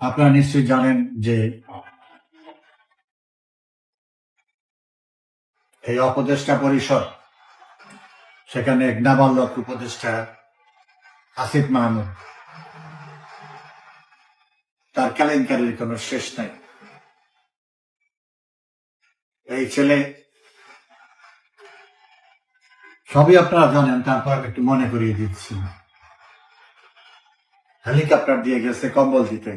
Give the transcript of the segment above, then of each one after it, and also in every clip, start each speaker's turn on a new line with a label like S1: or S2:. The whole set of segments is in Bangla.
S1: আপনারা নিশ্চয়ই জানেন যে এই অপদেষ্টা পরিষদ, সেখানে এক নাবালক উপদেষ্টা আসিফ মাহমুদ। তার কেলেঙ্কারির কোনো শেষ নাই। এই ছেলে, সবই আপনারা জানেন, তারপর একটু মনে করিয়ে দিচ্ছি। হেলিকপ্টার দিয়ে গেছে, কম্বল দিতে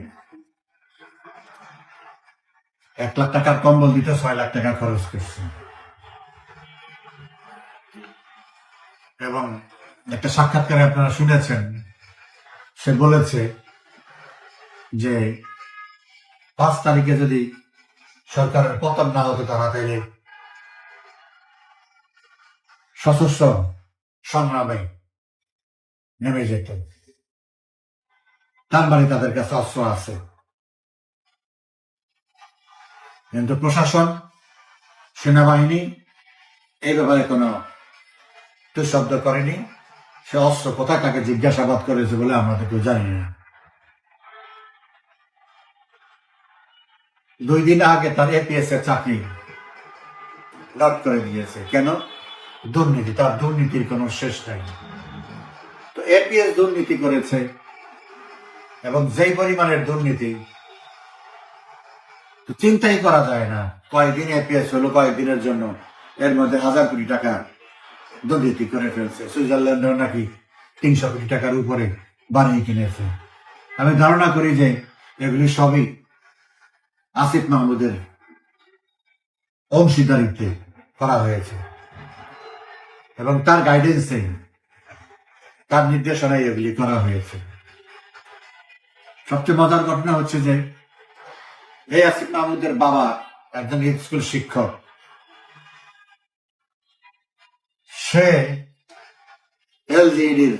S1: এক লাখ টাকার কম্বল দিতে ছয় লাখ টাকা খরচ করছে। এবং একটা সাক্ষাৎকারে আপনারা শুনেছেন, সে বলেছে যে পাঁচ তারিখে যদি সরকারের পতন না হতো তারা তাইলে সশস্ত্র সংগ্রামে নেমে যেত। তার মানে তাদের কাছে অস্ত্র আছে। কিন্তু প্রশাসন, সেনাবাহিনী, এই ব্যাপারে কোনো শব্দ করেনি? সে অস্ত্র কোথায় তাকে জিজ্ঞাসাবাদ করেছে বলে আমরা তো কেউ জানি না। দুই দিন আগে তার এপিএস এর চাকরি রদ করে দিয়েছে। কেন? দুর্নীতি, তার দুর্নীতির কোনো শেষ নাই। তো এপিএস দুর্নীতি করেছে এবং যেই পরিমাণের দুর্নীতি চিন্তাই করা যায় না। কয়েকদিন এপিএস হলো কয়েকদিনের জন্য? এর মধ্যে হাজার কোটি টাকা দুর্নীতি করে ফেলছে। সুইজারল্যান্ডেও নাকি তিনশো কোটি টাকার উপরে বানিয়ে কিনেছে। আমি ধারণা করি যে এগুলি সবই আসিফ মাহমুদের অংশীদারিত্বে করা হয়েছে। এবং তার গাইডেন্সে তার নির্দেশনায় এগুলি করা হয়েছে। সবচেয়ে মজার ঘটনা হচ্ছে যে মাহমুদের বাবা, একজন স্কুল শিক্ষক। সে এলজিডির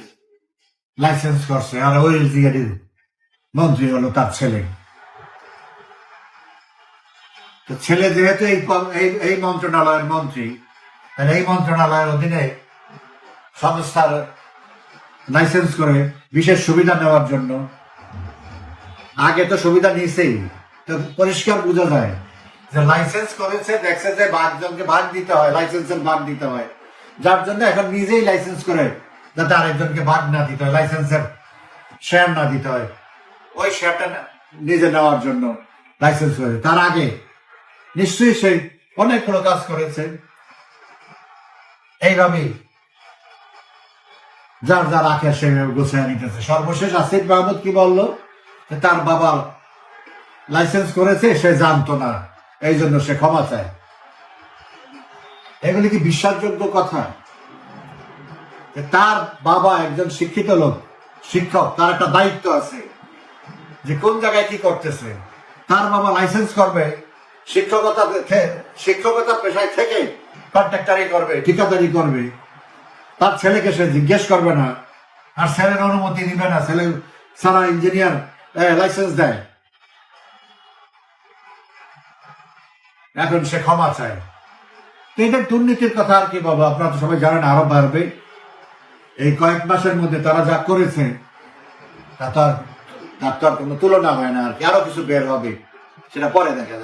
S1: লাইসেন্স করছে, আর ওই এলজিডির মন্ত্রী হলো তার ছেলে। তো ছেলে যেহেতু এই- এই মন্ত্রণালয়ের মন্ত্রী, তাহলে এই মন্ত্রণালয়ের অধীনে সংস্থার লাইসেন্স করে বিশেষ সুবিধা নেওয়ার জন্য। আগে তো সুবিধা নিয়েছেই তো পরিষ্কার বোঝা যায়। যে লাইসেন্স করেছে, দেখছে যে বাঘজনকে ভাগ দিতে হয় লাইসেন্সের ভাগ দিতে হয়। যার জন্য এখন নিজেই লাইসেন্স করে যাতে আরেকজনকে ভাগ না দিতে হয় লাইসেন্সের শেয়ার না দিতে হয়। ওই শেয়ারটা নিজে নেওয়ার জন্য লাইসেন্স করে তার আগে নিশ্চয়ই সেই অনেকগুলো কাজ করেছে। এইভাবেই যার যার আখে সে গোছায় নিতেছে। সর্বশেষ আসিফ মাহমুদ কি বলল? তার বাবা লাইসেন্স করেছে, সে জানতো না। এই জন্য সে ক্ষমা চায়। এগুলি কি বিশ্বাসযোগ্য কথা? তার বাবা একজন শিক্ষিত লোক, শিক্ষক, তার একটা দায়িত্ব আছে যে কোন জায়গায় কি করতেছে। তার বাবা লাইসেন্স করবে, শিক্ষকতা শিক্ষকতা পেশায় থেকে কন্ট্রাক্টারি করবে ঠিকাদারি করবে। তার ছেলেকে সে জিজ্ঞেস করবে না, আর ছেলের অনুমতি দিবে না, ছেলে সারা ইঞ্জিনিয়ার লাইসেন্স দেয়। এখন সে ক্ষমা চায়। এটা দুর্নীতির কথা আর কি বাবা আপনারা তো সবাই জানেন আরও বাড়বে এই কয়েক মাসের মধ্যে তারা যা করেছে, তা তার তার কোনো তুলনা হয় না আর কি। আরও কিছু বের হবে, সেটা পরে দেখা যাবে।